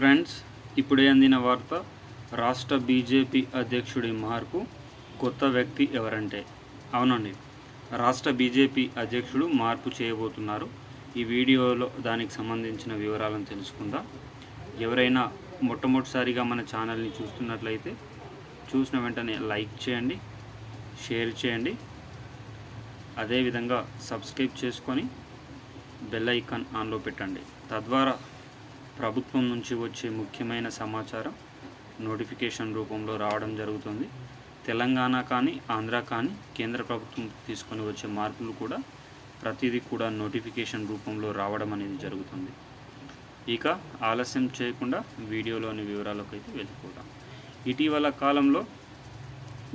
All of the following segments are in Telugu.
ఫ్రెండ్స్ ఇప్పుడే అందిన వార్త రాష్ట్ర బీజేపీ అధ్యక్షుడి మార్పు కొత్త వ్యక్తి ఎవరంటే. అవునండి రాష్ట్ర బీజేపీ అధ్యక్షుడు మార్పు చేయబోతున్నారు. ఈ వీడియోలో దానికి సంబంధించిన వివరాలను తెలుసుకుందాం. ఎవరైనా మొట్టమొదటిసారిగా మన ఛానల్ని చూస్తున్నట్లయితే చూసిన వెంటనే లైక్ చేయండి షేర్ చేయండి. అదేవిధంగా సబ్స్క్రైబ్ చేసుకొని బెల్ ఐకాన్ ఆన్లో పెట్టండి. తద్వారా ప్రభుత్వం నుంచి వచ్చే ముఖ్యమైన సమాచారం నోటిఫికేషన్ రూపంలో రావడం జరుగుతుంది. తెలంగాణ కానీ ఆంధ్ర కానీ కేంద్ర ప్రభుత్వం తీసుకొని వచ్చే మార్పులు కూడా ప్రతిదీ కూడా నోటిఫికేషన్ రూపంలో రావడం అనేది జరుగుతుంది. ఇక ఆలస్యం చేయకుండా వీడియోలోని వివరాలకు అయితే వెళ్ళిపోదాం. ఇటీవల కాలంలో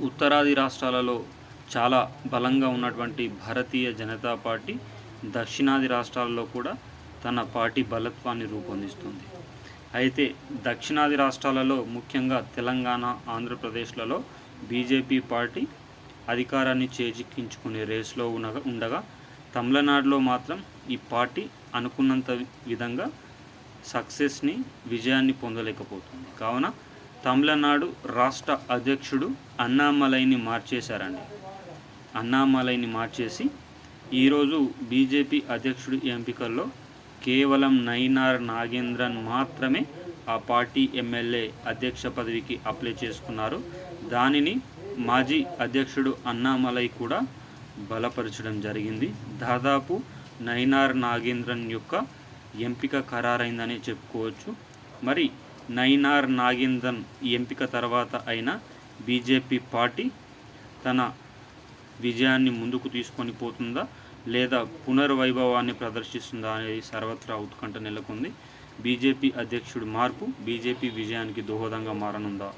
ఉత్తరాది రాష్ట్రాలలో చాలా బలంగా ఉన్నటువంటి భారతీయ జనతా పార్టీ దక్షిణాది రాష్ట్రాలలో కూడా తన పార్టీ బలత్వాన్ని రూపొందిస్తుంది. అయితే దక్షిణాది రాష్ట్రాలలో ముఖ్యంగా తెలంగాణ ఆంధ్రప్రదేశ్లలో బీజేపీ పార్టీ అధికారాన్ని చేజిక్కించుకునే రేస్లో ఉండగా ఉండగా తమిళనాడులో మాత్రం ఈ పార్టీ అనుకున్నంత విధంగా సక్సెస్ని విజయాన్ని పొందలేకపోతుంది. కావున తమిళనాడు రాష్ట్ర అధ్యక్షుడు అన్నామలైని మార్చేశారండి. అన్నామలైని మార్చేసి ఈరోజు బీజేపీ అధ్యక్షుడి ఎంపికల్లో కేవలం నైనార్ నాగేంద్రన్ మాత్రమే ఆ పార్టీ ఎమ్మెల్యే అధ్యక్ష పదవికి అప్లై చేసుకున్నారు. దానిని మాజీ అధ్యక్షుడు అన్నామలై కూడా బలపరచడం జరిగింది. దాదాపు నైనార్ నాగేంద్రన్ యొక్క ఎంపిక ఖరారైందని చెప్పుకోవచ్చు. మరి నైనార్ నాగేంద్రన్ ఎంపిక తర్వాత అయినా బీజేపీ పార్టీ తన విజయాన్ని ముందుకు తీసుకొని పోతుందా? లేదా పునర్వైభవాన్ని ప్రదర్శిస్తుందా అనేది సర్వత్రా ఉత్కంఠ నెలకొంది. బీజేపీ అధ్యక్షుడు మార్పు బీజేపీ విజయానికి దోహదంగా మారనుందా?